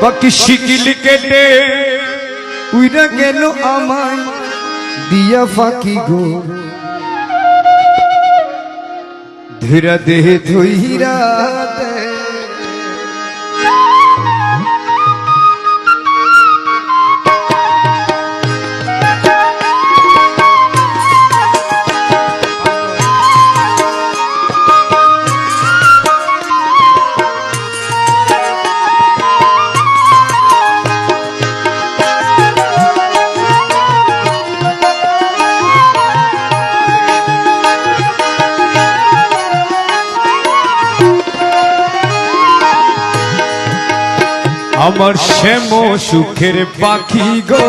পাখি শিকিলি কেটে উইরা গেল আমায় দিয়া ফাঁকি গো। ধীরা দেহে ধৈরা দে আমার শ্যাম সুখের পাখি গো,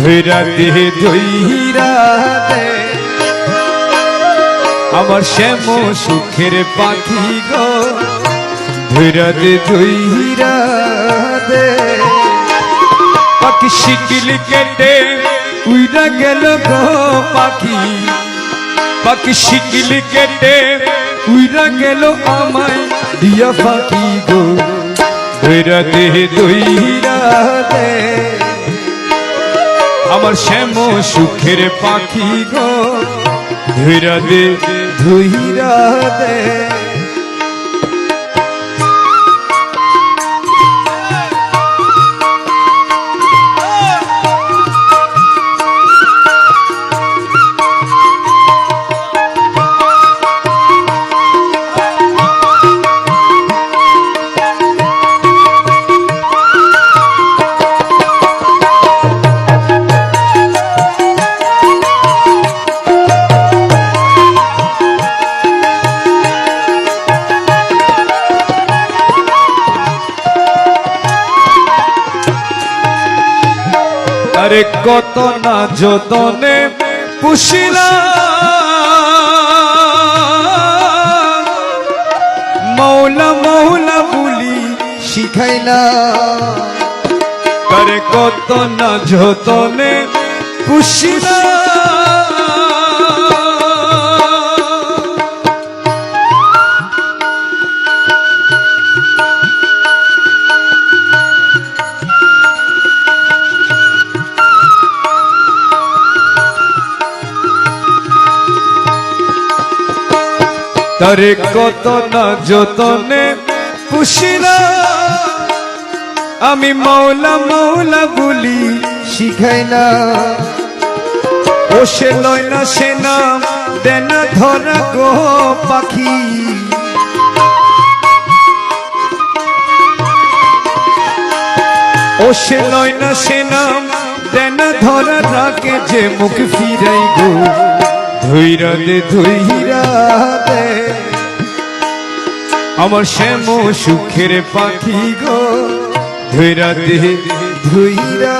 ধৈরা দেহে ধৈরা দে আমার শ্যাম সুখের পাখি গো, ধৈরা দে ধৈরা দে পাখি শিকিলি কেটে উইরা গেল গো পাখি। পাখি শিকিলি কেটে উইরা গেল আমায়, দিয়া পাখি গো। ধৈরা দে ধৈরা দে আমার শ্যাম সুখের পাখি গো। ধুইরা দে ধুইরা দে আরে কত না যতনে পুষিলা মৌলা মৌলা বুলি শিখাইলা আরে কত না যতনে পুষিলাম। তারে কত না যতনে পুষিলা আমি মৌলা মৌলা বলি শিখাই না। ও সে লয় না সে নাম দেনা ধরা গো পাখি। ও সে লয় না সে নাম দেনা ধরা রাখে যে মুখ ফিরাই গো। ধৈরা দে আমার শ্যাম সুখের পাখি গো। ধৈরা দে ধৈরা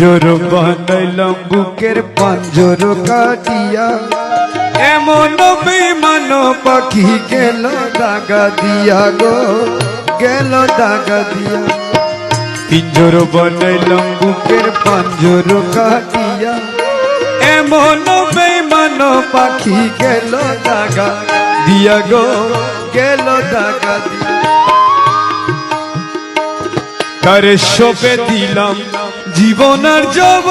পিঞ্জর বানাইলাম বুকের পাঞ্জর কাটিয়া। এমন বিমান পাখি গেল দাগা দিয়া গো, গেল দাগা দিয়া। পিঞ্জর বানাইলাম বুকের পাঞ্জর কাটিয়া। এমন বেমান পাখি গেল দাগা দিয়া গো, গেল দাগা দিয়া। তারে সপে দিলাম জীবন আর জব।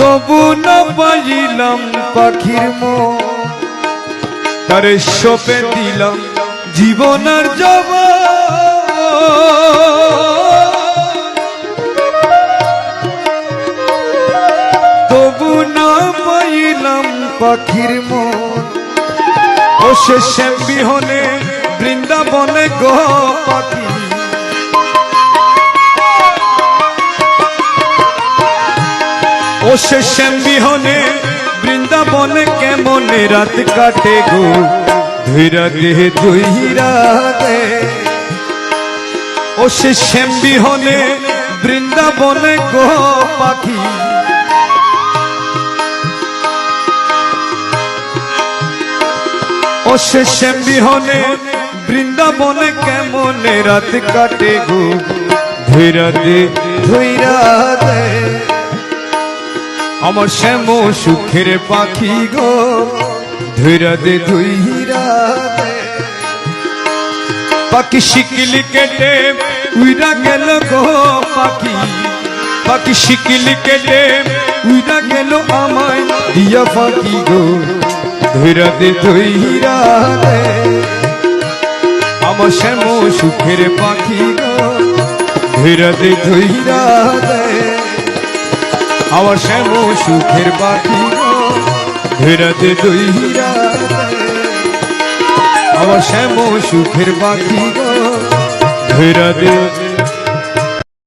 তবু না পাইলাম পাখির মো তারে সপে দিলাম জীবন আর জব। তবু না পাইলাম পাখির মো ও সে শ্যাম বিহনে বৃন্দাবনে গো পাখি। ও সে শ্যাম বিহনে বৃন্দাবনে কেমনে রাত কাটে গো? ধৈরা দেহ ধৈরা দে। ও সে শ্যাম বিহনে বৃন্দাবনে গো পাখি। শ্যাম বিহনে বৃন্দাবনে কেমনে রাত কাটে গো? ধৈরা দে ধৈরা দে। আমার শ্যাম সুখের পাখি গো ধৈরা দে ধৈরা দে। পাখি শিকলি কেটে উইরা গেল গো পাখি। পাখি শিকলি কেটে উইরা গেল আমায় দিয়া পাখি গো। ধৈরা দে ধৈরা আমার শ্যাম সুখের পাখি গো। ধৈরা আমার শ্যাম সুখের পাখি গো। ধৈরা আমার শ্যাম সুখের পাখি গো। ধৈরা দে